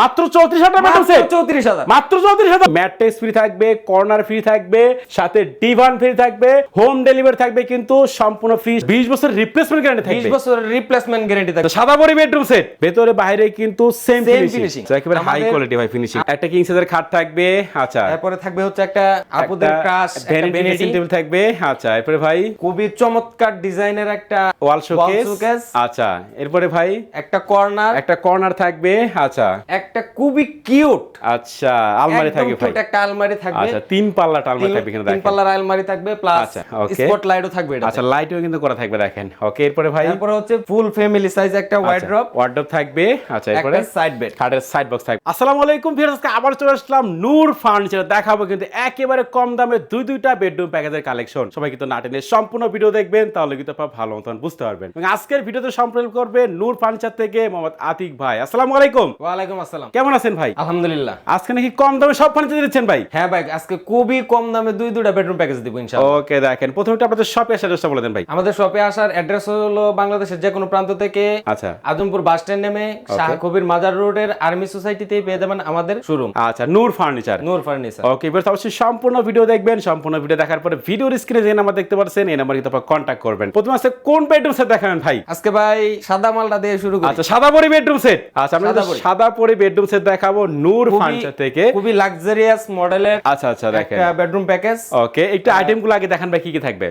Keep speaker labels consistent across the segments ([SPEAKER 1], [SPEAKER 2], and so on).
[SPEAKER 1] মাত্র চৌত্রিশ হাজার বেডরুম সেট
[SPEAKER 2] চৌত্রিশ হাজার।
[SPEAKER 1] মাত্র চৌত্রিশ হাজার। ম্যাট্রেস ফ্রি থাকবে কর্নার ফ্রি থাকবে সাথে ডিভান ফ্রি থাকবে হোম ডেলিভারি থাকবে কিন্তু সম্পূর্ণ ফ্রি বিশ বছর রিপ্লেসমেন্ট গ্যারান্টি
[SPEAKER 2] বিশ
[SPEAKER 1] থাকবে
[SPEAKER 2] বছরের রিপ্লেসমেন্ট গ্যারেন্টি থাকবে।
[SPEAKER 1] সাদা বড়ি বেডরুম সেট ভেতরে বাইরে কিন্তু সেম ফিনিশিং একেবারে হাই কোয়ালিটি ভাই ফিনিশিং একটা কিং সাইজের খাট থাকবে আচ্ছা।
[SPEAKER 2] তারপরে থাকবে হচ্ছে একটা আপুদের ক্রাশ
[SPEAKER 1] ভ্যানিটি টেবিল থাকবে আচ্ছা। এরপরে ভাই
[SPEAKER 2] খুবই চমৎকার ডিজাইনের একটা
[SPEAKER 1] ওয়াল শোকেস আচ্ছা। এরপরে ভাই
[SPEAKER 2] একটা কর্নার
[SPEAKER 1] একটা কর্নার থাকবে আচ্ছা।
[SPEAKER 2] একটা খুবই কিউট
[SPEAKER 1] আচ্ছা আলমারি থাকবে ভাই।
[SPEAKER 2] একটা আলমারি থাকবে।
[SPEAKER 1] আচ্ছা তিন পাল্লা আলমারি থাকবে এখানে দেখেন তিন
[SPEAKER 2] পাল্লার আলমারি থাকবে প্লাস
[SPEAKER 1] আচ্ছা।
[SPEAKER 2] স্পট লাইটও থাকবে এটা
[SPEAKER 1] আচ্ছা লাইটও কিন্তু করা থাকবে দেখেন। ওকে এরপরে ভাই?
[SPEAKER 2] তারপরে হচ্ছে ফুল ফ্যামিলি সাইজ একটা ওয়াইড্রপ
[SPEAKER 1] ওয়ার্ডরোব থাকবে। আচ্ছা এরপরে?
[SPEAKER 2] একটা সাইড বেড
[SPEAKER 1] খাটের সাইড বক্স থাকবে। আসসালামু আলাইকুম ভিউয়ার্স আজকে আবার চলে আসলাম নূর ফার্নিচার দেখাবো কিন্তু একেবারে কম দামে দুই দুইটা বেডরুম প্যাকেজের কালেকশন সবাই কিন্তু নাটেনের সম্পূর্ণ ভিডিও দেখবেন তাহলে কিন্তু আপনারা ভালো মতন বুঝতে পারবেন। এবং আজকের ভিডিওতে সম্পূর্ণ করবে নূর ফার্নিচার থেকে মোহাম্মদ আতিক ভাই। আসসালামু আলাইকুম।
[SPEAKER 2] ওয়ালাইকুম আসসালাম।
[SPEAKER 1] কেমন আছেন ভাই?
[SPEAKER 2] আলহামদুলিল্লাহ।
[SPEAKER 1] আজকে নাকি কম দামে সব ফার্নিচার দিচ্ছেন ভাই?
[SPEAKER 2] হ্যাঁ ভাই আজকে খুবই কম দামে দুই দুইটা বেডরুম প্যাকেজ দিব ইনশাআল্লাহ।
[SPEAKER 1] ওকে দেখেন। প্রথমে আপনাদের শপে অ্যাড্রেসটা বলে দেন ভাই।
[SPEAKER 2] আমাদের শপে আসার অ্যাড্রেস হলো বাংলাদেশের যে কোনো প্রান্ত থেকে
[SPEAKER 1] আচ্ছা।
[SPEAKER 2] আজমপুর বাস স্ট্যান্ড নেমে শাহ কবির মাজার রোডের আর্মি সোসাইটিতেই পেয়ে যাবেন আমাদের শোরুম
[SPEAKER 1] আচ্ছা নূর ফার্নিচার।
[SPEAKER 2] নূর ফার্নিচার।
[SPEAKER 1] ওকে এবার অবশ্যই সম্পূর্ণ ভিডিও দেখবেন। সম্পূর্ণ ভিডিও দেখার পরে ভিডিওর স্ক্রিনে যে নাম্বার দেখতে পাচ্ছেন এই নাম্বার কিন্তু কন্ট্যাক্ট করবেন। প্রথমে আছে কোন বেডরুম সেট দেখাবেন ভাই?
[SPEAKER 2] আজকে ভাই সাদা মালটা দিয়ে শুরু করি।
[SPEAKER 1] আচ্ছা সাদা পরি বেডরুম সেট আচ্ছা আমরা
[SPEAKER 2] সাদা পরি।
[SPEAKER 1] বেডরুম সেট দেখাবো নূর ফার্নিচার থেকে।
[SPEAKER 2] খুবই লাক্সারিয়াস মডেলের
[SPEAKER 1] আচ্ছা আচ্ছা দেখেন।
[SPEAKER 2] একটা বেডরুম প্যাকেজ
[SPEAKER 1] ওকে একটু আইটেমগুলো আগে দেখান ভাই কি কি থাকবে?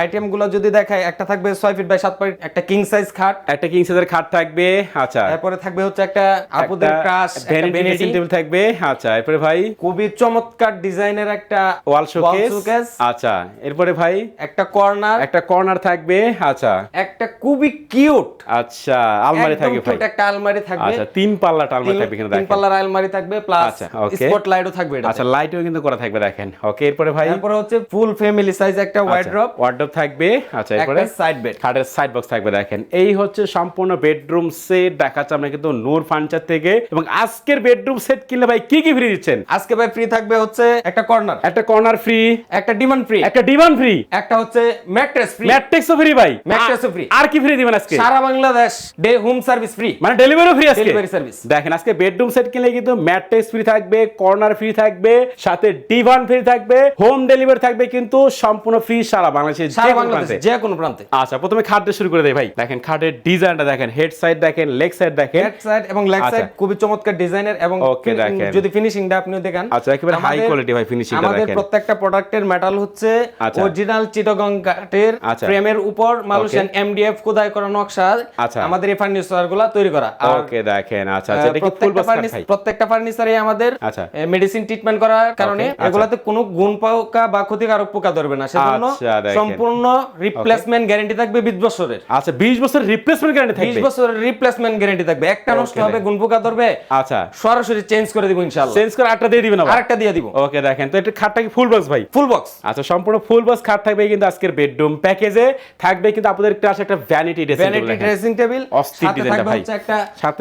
[SPEAKER 2] আইটেমগুলো যদি দেখাই একটা থাকবে ছয় ফিট বাই সাত ফিট একটা কিং সাইজ খাট।
[SPEAKER 1] একটা কিং সাইজের খাট থাকবে আচ্ছা।
[SPEAKER 2] তারপরে থাকবে হচ্ছে একটা আপুদের ক্রাশ
[SPEAKER 1] ভ্যানিটি ড্রেসিং টেবিল থাকবে আচ্ছা এরপরে ভাই?
[SPEAKER 2] খুবই চমৎকার ডিজাইনের একটা
[SPEAKER 1] ওয়াল শোকেস আচ্ছা এরপরে ভাই?
[SPEAKER 2] একটা কর্নার
[SPEAKER 1] একটা কর্নার থাকবে আচ্ছা।
[SPEAKER 2] একটা খুবই কিউট
[SPEAKER 1] আচ্ছা আলমারি থাকবে ভাই।
[SPEAKER 2] একটা আলমারি থাকবে।
[SPEAKER 1] আচ্ছা তিন পাল্লা আলমারি থাকবে এখানে
[SPEAKER 2] তিন
[SPEAKER 1] দেখেন।
[SPEAKER 2] পাল্লার আলমারি থাকবে প্লাস
[SPEAKER 1] আচ্ছা, okay।
[SPEAKER 2] স্পট লাইটও থাকবে এটা
[SPEAKER 1] আচ্ছা লাইটও কিন্তু করা থাকবে দেখেন। ওকে এরপরে ভাই?
[SPEAKER 2] তারপরে হচ্ছে ফুল ফ্যামিলি সাইজ একটা ওয়াইড্রপ
[SPEAKER 1] ওয়ার্ডরোব থাকবে। আচ্ছা এরপরে?
[SPEAKER 2] সাইড বেড
[SPEAKER 1] খাটের সাইড বক্স থাকবে দেখেন। এই হচ্ছে সম্পূর্ণ বেডরুম সেট দেখাচ্ছে আমরা কিন্তু নূর ফার্নিচার থেকে। এবং আজকের বেডরুম সেট কিনলে ভাই কি কি ফ্রি দিচ্ছেন?
[SPEAKER 2] আজকে ভাই ফ্রি থাকবে হচ্ছে একটা কর্নার
[SPEAKER 1] একটা কর্নার ফ্রি
[SPEAKER 2] একটা ডিমান্ড ফ্রি
[SPEAKER 1] একটা ডিভান ফ্রি
[SPEAKER 2] একটা হচ্ছে ম্যাট্রেস ফ্রি
[SPEAKER 1] ম্যাট্রিক্সও ফ্রি ভাই।
[SPEAKER 2] Mattress ও free।
[SPEAKER 1] আর কি ফ্রি দিবেন আজকে?
[SPEAKER 2] সারা Bangladesh day home service free
[SPEAKER 1] মানে ডেলিভারি ফ্রি আজকে?
[SPEAKER 2] Delivery service।
[SPEAKER 1] দেখেন আজকে বেডরুম সেট কিনলে কিন্তু ম্যাট্রেস ফ্রি থাকবে কর্নার ফ্রি থাকবে সাথে ডিভান ফ্রি থাকবে হোম ডেলিভারি থাকবে কিন্তু সম্পূর্ণ ফ্রি সারা বাংলাদেশে যে
[SPEAKER 2] সারা
[SPEAKER 1] কোনো প্রান্তে।
[SPEAKER 2] যে কোনো প্রান্তে
[SPEAKER 1] আচ্ছা প্রথমে খাট দিয়ে শুরু করে দেই ভাই দেখেন খাটের ডিজাইনটা দেখেন হেড সাইড দেখেন লেগ সাইড দেখেন
[SPEAKER 2] হেড সাইড এবং লেগ
[SPEAKER 1] আচ্ছা।
[SPEAKER 2] সাইড খুবই চমৎকার ডিজাইনের এবং fin-
[SPEAKER 1] দেখেন।
[SPEAKER 2] যদি ফিনিশিংটা আপনিও দেখেন
[SPEAKER 1] আচ্ছা, একেবারে
[SPEAKER 2] হাই
[SPEAKER 1] কোয়ালিটি ভাই finishing টা
[SPEAKER 2] আমাদের
[SPEAKER 1] দেখেন।
[SPEAKER 2] প্রত্যেকটা প্রোডাক্টের মেটাল হচ্ছে
[SPEAKER 1] আচ্ছা।
[SPEAKER 2] অরিজিনাল চিটাগং কাঠের
[SPEAKER 1] আচ্ছা।
[SPEAKER 2] ফ্রেমের উপর মালয়েশিয়ান এমডিএফ খোদাই করা নকশা
[SPEAKER 1] আচ্ছা।
[SPEAKER 2] আমাদের এই ফার্নিচারগুলা তৈরি করা
[SPEAKER 1] ওকে দেখেন আচ্ছা আচ্ছা এটা কি
[SPEAKER 2] প্রত্যেকটা
[SPEAKER 1] বক্স খাট
[SPEAKER 2] ফার্নিচ-
[SPEAKER 1] ভাই
[SPEAKER 2] প্রত্যেকটা ফার্নিচারে আমাদের
[SPEAKER 1] আচ্ছা।
[SPEAKER 2] মেডিসিন ট্রিটমেন্ট করার কারণে
[SPEAKER 1] আচ্ছা।
[SPEAKER 2] এগুলাতে কোনো গুণ পোকা বা ক্ষতিকারক পোকা ধরবে না। সেজন্য
[SPEAKER 1] আচ্ছা,
[SPEAKER 2] সম্পূর্ণ রিপ্লেসমেন্ট গ্যারান্টি থাকবে 20 বছরের।
[SPEAKER 1] আচ্ছা 20 বছর রিপ্লেসমেন্ট গ্যারান্টি
[SPEAKER 2] 20
[SPEAKER 1] থাকবে?
[SPEAKER 2] বছরের রিপ্লেসমেন্ট গ্যারান্টি থাকবে। একটা নষ্ট হবে গুণ পোকা ধরবে
[SPEAKER 1] আচ্ছা।
[SPEAKER 2] সরাসরি চেঞ্জ করে দিব ইনশাআল্লাহ।
[SPEAKER 1] চেঞ্জ করে আটটা দিয়ে দিবেন
[SPEAKER 2] আরেকটা দিয়ে দিব।
[SPEAKER 1] ওকে দেখেন। তো এটা খাটটা কি ফুল বক্স ভাই?
[SPEAKER 2] ফুল বক্স
[SPEAKER 1] আচ্ছা সম্পূর্ণ ফুল বক্স খাট থাকবে কিন্তু আজকের বেডরুম প্যাকেজে থাকবে কিন্তু আপনাদের ক্লাস একটা vanity dressing
[SPEAKER 2] vanity dressing table সাথে থাকবে
[SPEAKER 1] ভাই।
[SPEAKER 2] হচ্ছে একটা
[SPEAKER 1] সাথে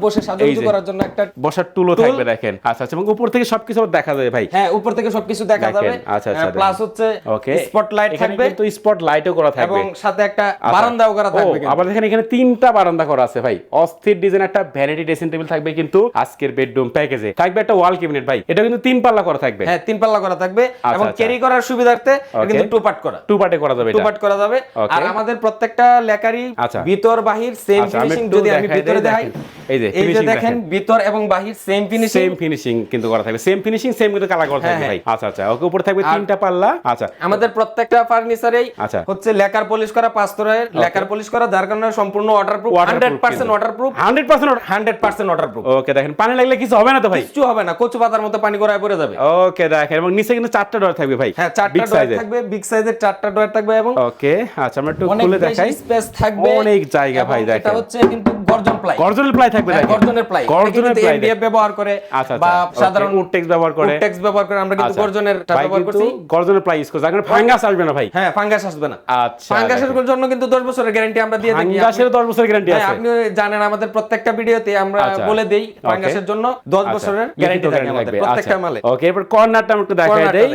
[SPEAKER 2] বসে
[SPEAKER 1] এই
[SPEAKER 2] করার জন্য একটা
[SPEAKER 1] বসার টুলও থাকবে দেখেন। আচ্ছা আচ্ছা এবং উপর থেকে সবকিছু দেখা যাবে ভাই।
[SPEAKER 2] হ্যাঁ উপর থেকে সবকিছু দেখা যাবে।
[SPEAKER 1] আচ্ছা, আচ্ছা,
[SPEAKER 2] প্লাস হচ্ছে
[SPEAKER 1] ওকে
[SPEAKER 2] স্পটলাইট থাকবে।
[SPEAKER 1] কিন্তু করা থাকবে।
[SPEAKER 2] এবং সাথে একটা
[SPEAKER 1] আচ্ছা।
[SPEAKER 2] বারান্দাও করা থাকবে
[SPEAKER 1] আবার দেখেন এখানে তিনটা বারান্দা করা আছে ভাই। অস্থির ডিজাইন একটা ভ্যানিটি ড্রেসিং টেবিল থাকবে কিন্তু আজকের বেডরুম প্যাকেজে থাকবে একটা ওয়াল ক্যাবিনেট ভাই। এটা কিন্তু তিন পাল্লা করা থাকবে।
[SPEAKER 2] হ্যাঁ তিন পাল্লা করা থাকবে এবং
[SPEAKER 1] আচ্ছা।
[SPEAKER 2] ক্যারি করার সুবিধার্থে কিন্তু টু পার্ট করা।
[SPEAKER 1] টু পার্টে করা যাবে
[SPEAKER 2] টু পার্ট করা যাবে। আর আমাদের প্রত্যেকটা লেকারি
[SPEAKER 1] আচ্ছা।
[SPEAKER 2] ভিতর বাহির সেম
[SPEAKER 1] আচ্ছা,
[SPEAKER 2] ফিনিশিং যদি আমি ভিতরে দেখাই।
[SPEAKER 1] এই যে
[SPEAKER 2] এই যে দেখেন
[SPEAKER 1] দেখেন।
[SPEAKER 2] ভিতর এবং বাহির সেম ফিনিশিং
[SPEAKER 1] সেম ফিনিশিং কিন্তু করা থাকবে। সেম ফিনিশিং সেম কিন্তু কালার করা থাকবে
[SPEAKER 2] হ্যাঁ,
[SPEAKER 1] ভাই। আচ্ছা আচ্ছা ওকে উপরে থাকবে তিনটা পাল্লা। আচ্ছা।
[SPEAKER 2] আমাদের প্রত্যেকটা ফার্নিচারেই
[SPEAKER 1] আচ্ছা।
[SPEAKER 2] হচ্ছে লেকার পলিশ করা পাঁচতরের লেকার পলিশ করা যার কারণে সম্পূর্ণ ওয়াটারপ্রুফ
[SPEAKER 1] Waterproof
[SPEAKER 2] 100%
[SPEAKER 1] কিন্তু।
[SPEAKER 2] ওয়াটারপ্রুফ
[SPEAKER 1] 100%
[SPEAKER 2] 100% ওয়াটারপ্রুফ
[SPEAKER 1] ওকে দেখেন পানি লাগলে কিছু হবে না তো ভাই?
[SPEAKER 2] কিচ্ছু হবে না কচু পাতার মতো পানি গড়ায় পড়ে যাবে।
[SPEAKER 1] ওকে দেখেন এবং নিচে কিন্তু চারটা ডোর থাকবে ভাই।
[SPEAKER 2] হ্যাঁ চারটা ডয়ার থাকবে বিগ সাইজের চারটা ডয়ার থাকবে এবং
[SPEAKER 1] ওকে আচ্ছা আমরা একটু খুলে দেখাই।
[SPEAKER 2] স্পেস থাকবে
[SPEAKER 1] অনেক জায়গা ভাই
[SPEAKER 2] এটা হচ্ছে কিন্তু গর্জন প্লাই
[SPEAKER 1] গর্জনের প্লাই থাকবে
[SPEAKER 2] হ্যাঁ, গর্জনের প্লাই
[SPEAKER 1] গর্জনের প্লাই
[SPEAKER 2] এমডিএফ ব্যবহার করে
[SPEAKER 1] আচ্ছা
[SPEAKER 2] বা
[SPEAKER 1] আচ্ছা
[SPEAKER 2] সাধারণ
[SPEAKER 1] উড টেক্স ব্যবহার করে।
[SPEAKER 2] টেক্স ব্যবহার করে আমরা কিন্তু
[SPEAKER 1] আচ্ছা।
[SPEAKER 2] গর্জনের ব্যবহার করছি।
[SPEAKER 1] গর্জনের প্লাই ইউজ করছে। ফাঙ্গাস আসবে না ভাই।
[SPEAKER 2] হ্যাঁ ফাঙ্গাস আসবে না।
[SPEAKER 1] আচ্ছা
[SPEAKER 2] ফাঙ্গাসের জন্য কিন্তু 10 বছরের গ্যারান্টি আমরা দিয়ে থাকি।
[SPEAKER 1] ফাঙ্গাসের 10 বছরের গ্যারান্টি আছে।
[SPEAKER 2] আপনি জানেন আমাদের প্রত্যেকটা ভিডিওতে আমরা। বলে দেই ফাঙ্গাসের জন্য 10
[SPEAKER 1] আচ্ছা,
[SPEAKER 2] বছরের গ্যারান্টি থাকে আমাদের প্রত্যেকটা। মালে।
[SPEAKER 1] ওকে এরপর কর্নারটা আমি একটু দেখাই দেই।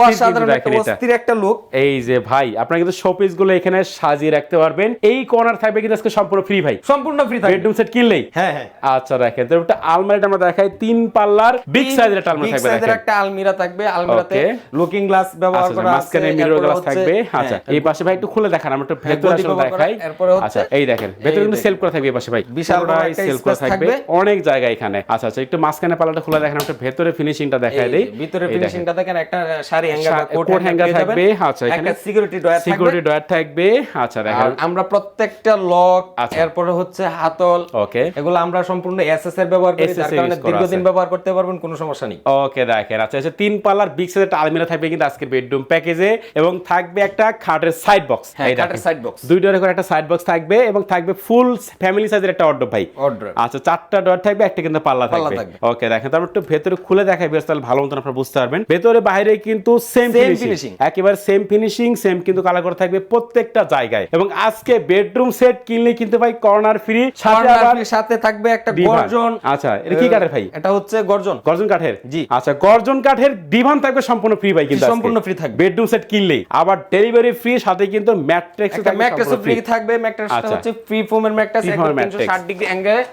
[SPEAKER 2] অসাধারণ অস্থির একটা লুক
[SPEAKER 1] এই যে ভাই আপনারা কিন্তু শোপিসগুলো এখানে সাজিয়ে রাখতে পারবেন। এই কর্নার থাকবে কিন্তু আজকে সম্পূর্ণ ফ্রি ভাই।
[SPEAKER 2] সম্পূর্ণ ফ্রি থাকবে।
[SPEAKER 1] সেট কিনলেই
[SPEAKER 2] হ্যাঁ হ্যাঁ।
[SPEAKER 1] আচ্ছা তো একটা আলমারিটা আমরা দেখাই তিন পাল্লার বিগ সাইজের একটা আলমারি থাকবে
[SPEAKER 2] একটা আলমিরা থাকবে আলমিরাতে লুকিং গ্লাস ব্যবহার
[SPEAKER 1] আচ্ছা
[SPEAKER 2] করা আছে
[SPEAKER 1] মাঝখানে মিরর গ্লাস থাকবে।
[SPEAKER 2] হ্যাঁ,
[SPEAKER 1] আচ্ছা এই পাশে ভাই একটু খুলে দেখান আমরা একটু ভেতরে আসলে দেখাই। আচ্ছা এই দেখেন ভেতরে কিন্তু সেলফ করা থাকবে এই পাশে ভাই।
[SPEAKER 2] বিশাল বড়
[SPEAKER 1] সেলফ করা থাকবে। অনেক জায়গা এখানে। আচ্ছা আচ্ছা একটু মাঝখানে পালাটা খোলা দেখেন আমরা ভেতরে ফিনিশিংটা দেখাই দেই।
[SPEAKER 2] ভিতরে ফিনিশিংটা দেখেন। একটা শাড়ি হ্যাঙ্গার কোট হ্যাঙ্গার
[SPEAKER 1] থাকবে, আচ্ছা, এখানে
[SPEAKER 2] সিকিউরিটি ডয়ার থাকবে।
[SPEAKER 1] সিকিউরিটি ডয়ার থাকবে। আচ্ছা দেখেন।
[SPEAKER 2] আমরা প্রত্যেকটা লক
[SPEAKER 1] আচ্ছা।
[SPEAKER 2] এরপরে হচ্ছে হাতল
[SPEAKER 1] ওকে
[SPEAKER 2] এগুলো আমরা সম্পূর্ণ এসএস এর ব্যবহার করি যার কারণে দীর্ঘদিন ব্যবহার করতে পারবেন কোনো সমস্যা নেই।
[SPEAKER 1] ওকে দেখেন আচ্ছা আচ্ছা তিন পাল্লার বিগ সাইজের একটা আলমিরা থাকবে কিন্তু আজকের বেডরুম প্যাকেজে এবং থাকবে একটা খাটের সাইড বক্স
[SPEAKER 2] হ্যাঁ কাঠের সাইড বক্স
[SPEAKER 1] দুই ডোরে করে একটা সাইড বক্স থাকবে এবং থাকবে ফুল ফ্যামিলি সাইজের একটা অর্ডার ভাই।
[SPEAKER 2] অর্ডার
[SPEAKER 1] আচ্ছা চারটা ডোর থাকবে একটা কিন্তু পাল্লা থাকবে। ওকে দেখেন তারপর একটু ভেতরে খুলে দেখাই বেশ তাহলে ভালো মতন আপনারা বুঝতে পারবেন। ভেতরে বাইরে কিন্তু সেম ফিনিশিং। একেবারে সেম ফিনিশিং সেম কিন্তু কালার করে থাকবে প্রত্যেকটা জায়গায়। এবং আজকে বেডরুম সেট কিনলে কিন্তু ভাই কর্নার ফ্রি সাথে আবার
[SPEAKER 2] সাথে থাকবে একটা গর্জন।
[SPEAKER 1] আচ্ছা এটা কি কাঠের ভাই?
[SPEAKER 2] এটা হচ্ছে গর্জন।
[SPEAKER 1] গর্জন কাঠের?
[SPEAKER 2] জি।
[SPEAKER 1] আচ্ছা গর্জন কাঠের ডিভান থাকবে সম্পূর্ণ ফ্রি ভাই কিন্তু
[SPEAKER 2] সম্পূর্ণ free থাকবে।
[SPEAKER 1] বেডরুম সেট আবার ডেলিভারি ফ্রি সাথে কিন্তু ম্যাট্রেক্স
[SPEAKER 2] একটা ফ্রি থাকবে।
[SPEAKER 1] আচ্ছা।
[SPEAKER 2] হচ্ছে ফ্রি ফোমের ম্যাট্রেস
[SPEAKER 1] এর mattress।
[SPEAKER 2] 360 ডিগ্রি অ্যাঙ্গেলে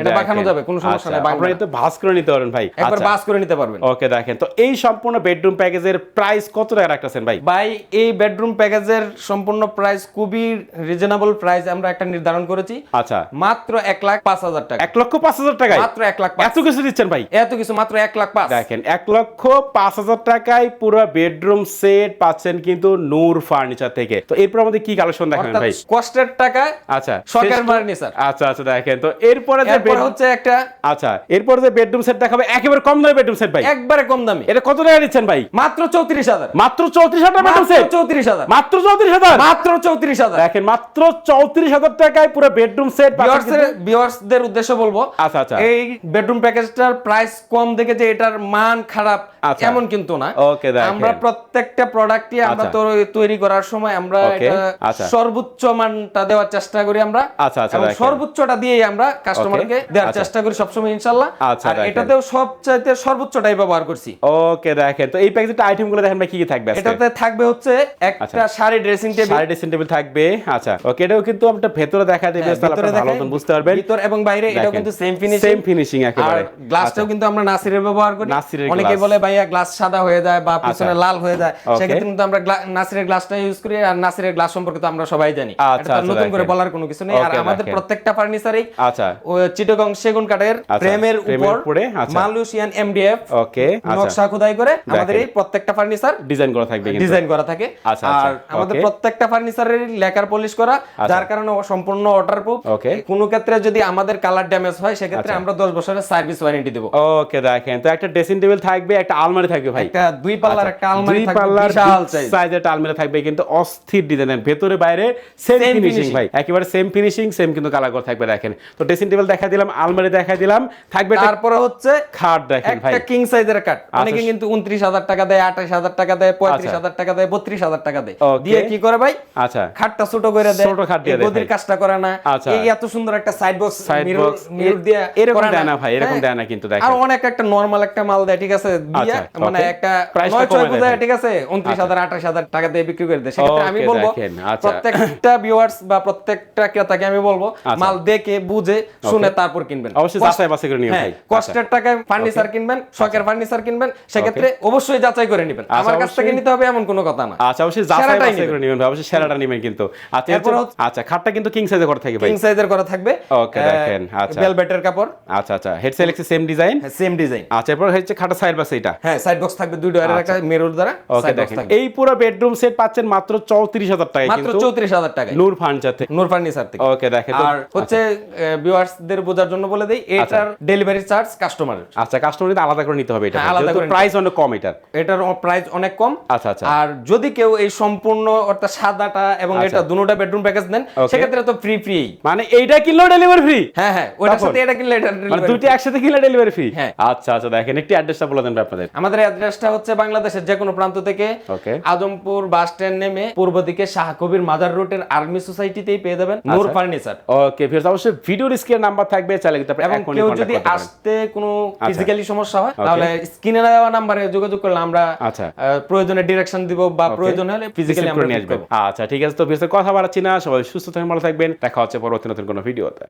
[SPEAKER 2] এটা বাঁকানো যাবে কোনো সমস্যা
[SPEAKER 1] আচ্ছা,
[SPEAKER 2] নেই
[SPEAKER 1] আপনারা তো ভাঁজ করে নিতে পারেন ভাই।
[SPEAKER 2] একবার
[SPEAKER 1] আচ্ছা।
[SPEAKER 2] করে নিতে পারবেন।
[SPEAKER 1] ওকে দেখেন। তো এই সম্পূর্ণ বেডরুম প্যাকেজের প্রাইস কত টাকা রাখতেছেন ভাই?
[SPEAKER 2] ভাই এই বেডরুম প্যাকেজের সম্পূর্ণ প্রাইস খুবই রিজনেবল প্রাইস আমরা একটা নির্ধারণ করেছি।
[SPEAKER 1] আচ্ছা।
[SPEAKER 2] মাত্র এক লাখ পাঁচ হাজার টাকা।
[SPEAKER 1] এক লক্ষ পাঁচ হাজার টাকায়?
[SPEAKER 2] মাত্র এক লাখ
[SPEAKER 1] এত কিছু দিচ্ছেন ভাই?
[SPEAKER 2] এত কিছু মাত্র এক লাখ পাঁচ।
[SPEAKER 1] দেখেন এক লক্ষ পাঁচ হাজার টাকায় পুরো বেডরুম সেট পাচ্ছেন কিন্তু নূর ফার্নিচার থেকে। তো এরপর আমাদের কি কালেকশন দেখাবেন ভাই?
[SPEAKER 2] কষ্টের টাকায়
[SPEAKER 1] আচ্ছা
[SPEAKER 2] শখের ফার্নিচার
[SPEAKER 1] আচ্ছা আচ্ছা দেখেন তো এরপরে যে
[SPEAKER 2] এরপর হচ্ছে একটা
[SPEAKER 1] আচ্ছা এরপরে যে বেডরুম সেট দেখাবে একেবারে কম দামে বেডরুম সেট ভাই।
[SPEAKER 2] একবারে কম দামি।
[SPEAKER 1] এটা কত টাকা দিচ্ছেন ভাই?
[SPEAKER 2] মাত্র চৌত্রিশ হাজার।
[SPEAKER 1] মাত্র চৌত্রিশ হাজার বেডরুম সেট
[SPEAKER 2] চৌত্রিশ হাজার।
[SPEAKER 1] মাত্র চৌত্রিশ হাজার?
[SPEAKER 2] মাত্র চৌত্রিশ হাজার।
[SPEAKER 1] দেখেন মাত্র চৌত্রিশ হাজার টাকায় পুরো বেডরুম সেট
[SPEAKER 2] ভিউয়ার্সদের উদ্দেশ্যে বলব
[SPEAKER 1] আচ্ছা, আচ্ছা।
[SPEAKER 2] এই বেডরুম প্যাকেজটার প্রাইস কম দেখে যে এটার মান খারাপ। এমন কিন্তু না। আমরা প্রত্যেকটা প্রোডাক্টই আমরা
[SPEAKER 1] আচ্ছা।
[SPEAKER 2] তৈরি করার সময় আমরা
[SPEAKER 1] আচ্ছা।
[SPEAKER 2] সর্বোচ্চ মানটা দেওয়ার চেষ্টা করি আমরা।
[SPEAKER 1] আচ্ছা, আচ্ছা।
[SPEAKER 2] সর্বোচ্চটা দিয়েই আমরা কাস্টমারকে দেওয়ার
[SPEAKER 1] আচ্ছা।
[SPEAKER 2] চেষ্টা করি সবসময় ইনশাল্লাহ।
[SPEAKER 1] আচ্ছা,
[SPEAKER 2] আর। এটাতেও সবচাইতে সর্বোচ্চটাই ব্যবহার করছি।
[SPEAKER 1] ওকে দেখেন। তো এই প্যাকেজের আইটেমগুলো দেখেন ভাই কি কি থাকবে
[SPEAKER 2] এটাতে থাকবে হচ্ছে একটা sari dressing table
[SPEAKER 1] sari dressing table থাকবে। আচ্ছা ওকে এটাও কিন্তু আমরা ভেতরে দেখা দেবে তাহলে
[SPEAKER 2] হ্যাঁ, ভিতরে
[SPEAKER 1] আপনারা ভালো মতন বুঝতে পারবেন।
[SPEAKER 2] ভিতর এবং বাইরে এটাও কিন্তু সেম ফিনিশিং
[SPEAKER 1] সেম ফিনিশিং
[SPEAKER 2] আর
[SPEAKER 1] একেবারে
[SPEAKER 2] গ্লাসটাও কিন্তু আমরা নাসিরের ব্যবহার করি।
[SPEAKER 1] নাসিরের
[SPEAKER 2] অনেকে। বলে ভাইয়া গ্লাস সাদা হয়ে যায় বা পিছনে লাল হয়ে যায় সেক্ষেত্রে কিন্তু আমরা নাসিরের গ্লাসটা ইউজ করি আর নাসিরের গ্লাস সম্পর্কে তো আমরা সবাই জানি।
[SPEAKER 1] আচ্ছা, আচ্ছা,
[SPEAKER 2] নতুন করে বলার কোনো কিছু নেই। আর আমাদের প্রত্যেকটা ফার্নিচারেই
[SPEAKER 1] আচ্ছা।
[SPEAKER 2] চিটগং সেগুন কাঠের
[SPEAKER 1] আচ্ছা,
[SPEAKER 2] ফ্রেমের উপর
[SPEAKER 1] আচ্ছা।
[SPEAKER 2] মালয়েশিয়ান এমডিএফ
[SPEAKER 1] ওকে আচ্ছা।
[SPEAKER 2] নকশা খোদাই করে আমাদের এই প্রত্যেকটা ফার্নিচার
[SPEAKER 1] ডিজাইন করা থাকবে
[SPEAKER 2] ডিজাইন করা থাকে।
[SPEAKER 1] আচ্ছা, আচ্ছা,
[SPEAKER 2] আর আমাদের প্রত্যেকটা ফার্নিচারের লেকার পলিশ করা যার কারণে সম্পূর্ণ ওয়াটার প্রুফ কোনো ক্ষেত্রে যদি আমাদের কালার ড্যামেজ হয় সেক্ষেত্রে
[SPEAKER 1] আচ্ছা।
[SPEAKER 2] আমরা 10 বছরের সার্ভিস ওয়ারেন্টি দেব।
[SPEAKER 1] ওকে দেখেন। তো একটা ড্রেসিং টেবিল থাকবে একটা আলমারি থাকবে ভাই।
[SPEAKER 2] একটা দুই পাল্লার একটা আলমারি থাকবে
[SPEAKER 1] পাল্লার
[SPEAKER 2] বিশাল সাইজ
[SPEAKER 1] সাইজের একটা আলমারি থাকবে কিন্তু অস্থির ডিজাইনের ভেতরে বাইরে সেম ফিনিশিং ভাই। একেবারে সেম ফিনিশিং সেম কিন্তু কালার করে থাকবে দেখেন। তো ড্রেসিং টেবিল দেখা দিলাম আলমারি দেখা দিলাম। থাকবে
[SPEAKER 2] তারপরে হচ্ছে
[SPEAKER 1] খাট দেখেন ভাই।
[SPEAKER 2] একটা কিং সাইজের কাট অনেকে কিন্তু 29000 টাকা দেয় 28000 টাকা দেয় 35000 টাকা দেয় 32000 টাকা দেয়। দিয়ে কি করে ভাই?
[SPEAKER 1] আচ্ছা।
[SPEAKER 2] খাটটা ছোট করে দেয়।
[SPEAKER 1] ছোট খাট দিয়ে দেয়
[SPEAKER 2] গদির কাজটা করে না।
[SPEAKER 1] আচ্ছা।
[SPEAKER 2] এই এত সুন্দর একটা side box
[SPEAKER 1] side
[SPEAKER 2] mirror
[SPEAKER 1] box
[SPEAKER 2] mirror দিয়ে
[SPEAKER 1] এরকম দেয় না। ভাই এরকম
[SPEAKER 2] হ্যাঁ।
[SPEAKER 1] দেয় না কিন্তু
[SPEAKER 2] আর
[SPEAKER 1] দেখেন
[SPEAKER 2] অনেক একটা নরমাল একটা মাল দেয় ঠিক আছে?
[SPEAKER 1] আচ্ছা,
[SPEAKER 2] মানে একটা নয় ছয়
[SPEAKER 1] কমে দেয়
[SPEAKER 2] দেয়।
[SPEAKER 1] ভাই।
[SPEAKER 2] ঠিক আছে? উনত্রিশ হাজার আঠাশ হাজার টাকা দিয়ে বিক্রি করে দেয়। সেক্ষেত্রে আমি বলব
[SPEAKER 1] আচ্ছা।
[SPEAKER 2] প্রত্যেকটা ভিউয়ার্স বা প্রত্যেকটা ক্রেতাকে আমি বলব। মাল দেখে বুঝে শুনে তারপর কিনবেন।
[SPEAKER 1] অবশ্যই যাচাই বাছাই করে নিও ভাই।
[SPEAKER 2] কষ্টের টাকায় ফার্নিচার কিনবেন শখের ফার্নিচার কিনবেন সেক্ষেত্রে অবশ্যই যাচাই করে নেবেন।
[SPEAKER 1] আচ্ছা,
[SPEAKER 2] আমার কাছ থেকে নিতে হবে এমন কোনো কথা না।
[SPEAKER 1] আচ্ছা অবশ্যই যাচাই
[SPEAKER 2] সেরাটাই
[SPEAKER 1] বাছাই
[SPEAKER 2] নিবেন।
[SPEAKER 1] করে নেবেন ভাই অবশ্যই সেরাটা নেবেন কিন্তু। আচ্ছা
[SPEAKER 2] এরপর
[SPEAKER 1] আচ্ছা খাটটা কিন্তু কিং সাইজে করা থাকে ভাই।
[SPEAKER 2] কিং সাইজের করা থাকবে।
[SPEAKER 1] দেখেন, আচ্ছা।
[SPEAKER 2] ভেলভেটের কাপড়।
[SPEAKER 1] আচ্ছা আচ্ছা হেড সেলেক্সি সেম ডিজাইন
[SPEAKER 2] সেম ডিজাইন
[SPEAKER 1] আচ্ছা এরপর হচ্ছে খাটা সাইড বাস এটা।
[SPEAKER 2] হ্যাঁ সাইড বক্স থাকবে দুই ডয়ারের একটা মিরর দ্বারা
[SPEAKER 1] ওকে দেখেন। এই পুরো বেডরুম সেট পাচ্ছেন মাত্র চৌত্রিশ হাজার টাকায়
[SPEAKER 2] মাত্র
[SPEAKER 1] কিন্তু
[SPEAKER 2] চৌত্রিশ হাজার টাকায়।
[SPEAKER 1] নূর ফার্নিচার থেকে।
[SPEAKER 2] নূর ফার্নিচার থেকে।
[SPEAKER 1] ওকে দেখেন
[SPEAKER 2] আর হচ্ছে ভিউয়ার্সদের বোঝার জন্য বলে দেই এটার ডেলিভারি চার্জ কাস্টমারের
[SPEAKER 1] আচ্ছা কাস্টমার আলাদা করে নিতে হবে এটা
[SPEAKER 2] হ্যাঁ, আলাদা করে
[SPEAKER 1] প্রাইস অনেক কম এটার।
[SPEAKER 2] এটার প্রাইস অনেক কম।
[SPEAKER 1] আচ্ছা আচ্ছা।
[SPEAKER 2] আর যদি কেউ এই সম্পূর্ণ অর্থাৎ সাদাটা এবং
[SPEAKER 1] আচ্ছা।
[SPEAKER 2] এটা দুটোটা বেডরুম প্যাকেজ নেন সেক্ষেত্রে তো ফ্রি ফ্রি
[SPEAKER 1] মানে এইটা কিনলেও ডেলিভারি ফ্রি
[SPEAKER 2] হ্যাঁ হ্যাঁ ওটার সাথে এটা কিনলে এটা
[SPEAKER 1] মানে। একসাথে কিনলে ডেলিভারি ফ্রি
[SPEAKER 2] হ্যাঁ।
[SPEAKER 1] আচ্ছা আচ্ছা দেখেন একটি অ্যাড্রেসটা বলে দেন আপনাদের
[SPEAKER 2] আমাদের অ্যাড্রেসটা হচ্ছে বাংলাদেশের যে কোনো প্রান্ত থেকে।
[SPEAKER 1] ওকে।
[SPEAKER 2] আজমপুর বাস স্ট্যান্ড নেমে পূর্ব দিকে শাহকবির মাদার রোডের আর্মি সোসাইটিতেই পেয়ে যাবেন। নূর
[SPEAKER 1] আচ্ছা।
[SPEAKER 2] ফার্নিচার।
[SPEAKER 1] ওকে ফিরতে অবশ্যই ভিডিওর স্ক্রিনের নাম্বার থাকবে চাইলে কিন্তু আপনি
[SPEAKER 2] এবং
[SPEAKER 1] এখনই
[SPEAKER 2] কেউ যদি আসতে কোনো ফিজিক্যালি সমস্যা হয় তাহলে স্ক্রিনে দেওয়া নাম্বারে যোগাযোগ করলে আমরা
[SPEAKER 1] আচ্ছা।
[SPEAKER 2] প্রয়োজনে ডিরেকশন দিব বা প্রয়োজন হলে ফিজিক্যালি আমরা
[SPEAKER 1] নিয়ে
[SPEAKER 2] করব।
[SPEAKER 1] আচ্ছা ঠিক আছে। তো বিশেষ কথা বাড়াচ্ছি না। সবাই সুস্থ থাকেন ভালো থাকবেন। দেখা হচ্ছে পরবর্তী নতুন কোনো ভিডিওতে।